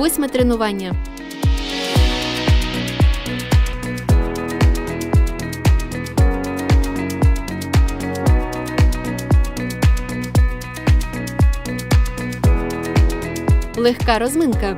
Восьме тренування. Легка розминка.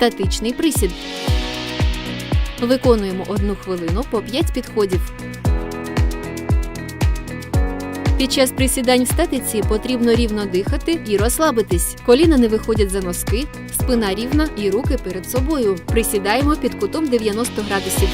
Статичний присід. Виконуємо одну хвилину по 5 підходів. Під час присідань в статиці потрібно рівно дихати і розслабитись. Коліна не виходять за носки, спина рівна і руки перед собою. Присідаємо під кутом 90 градусів.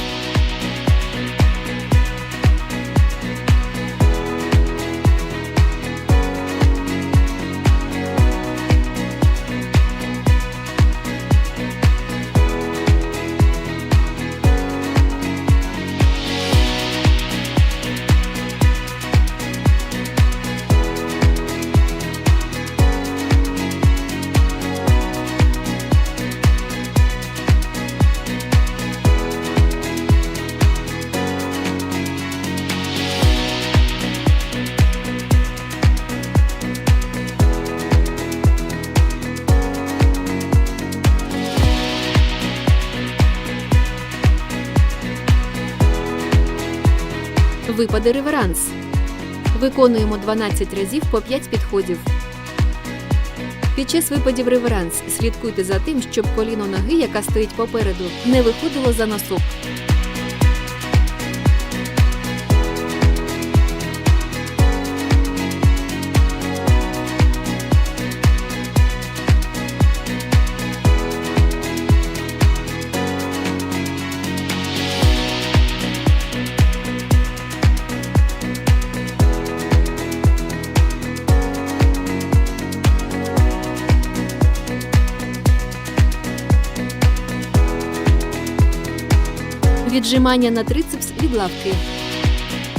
Випади реверанс. Виконуємо 12 разів по 5 підходів. Під час випадів реверанс слідкуйте за тим, щоб коліно ноги, яка стоїть попереду, не виходило за носок. Віджимання на трицепс від лавки.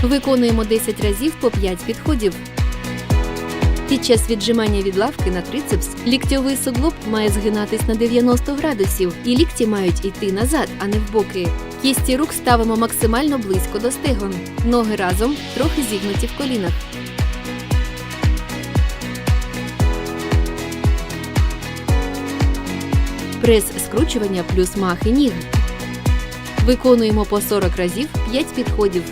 Виконуємо 10 разів по 5 підходів. Під час віджимання від лавки на трицепс ліктьовий суглоб має згинатись на 90 градусів, і лікті мають йти назад, а не в боки. Кісті рук ставимо максимально близько до стегон. Ноги разом трохи зігнуті в колінах. Прес скручування плюс махи ніг. Виконуємо по 40 разів 5 підходів.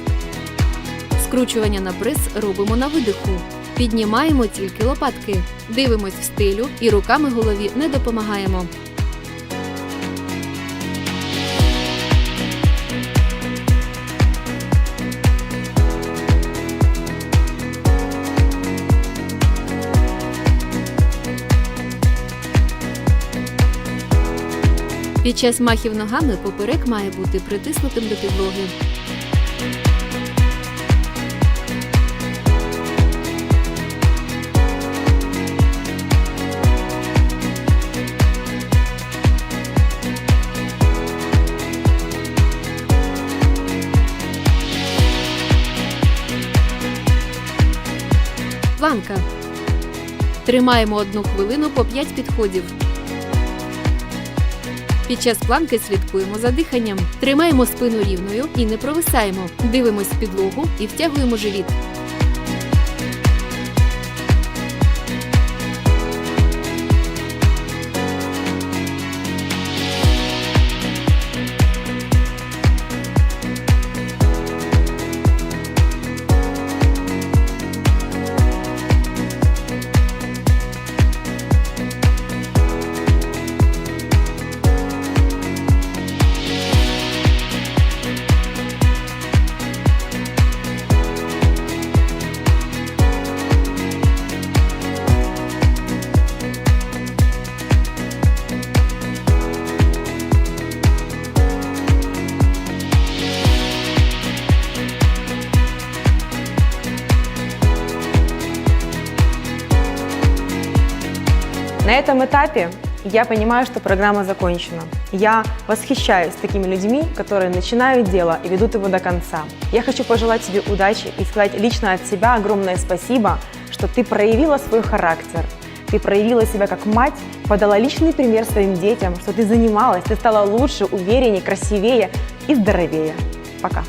Скручування на прес робимо на видиху. Піднімаємо тільки лопатки. Дивимось в стилю і руками голові не допомагаємо. Під час махів ногами поперек має бути притиснутим до підлоги. Планка. Тримаємо одну хвилину по 5 підходів. Під час планки слідкуємо за диханням, тримаємо спину рівною і не провисаємо. Дивимось підлогу і втягуємо живіт. На этом этапе я понимаю, что программа закончена. Я восхищаюсь такими людьми, которые начинают дело и ведут его до конца. Я хочу пожелать тебе удачи и сказать лично от себя огромное спасибо, что ты проявила свой характер, ты проявила себя как мать, подала личный пример своим детям, что ты занималась, ты стала лучше, увереннее, красивее и здоровее. Пока.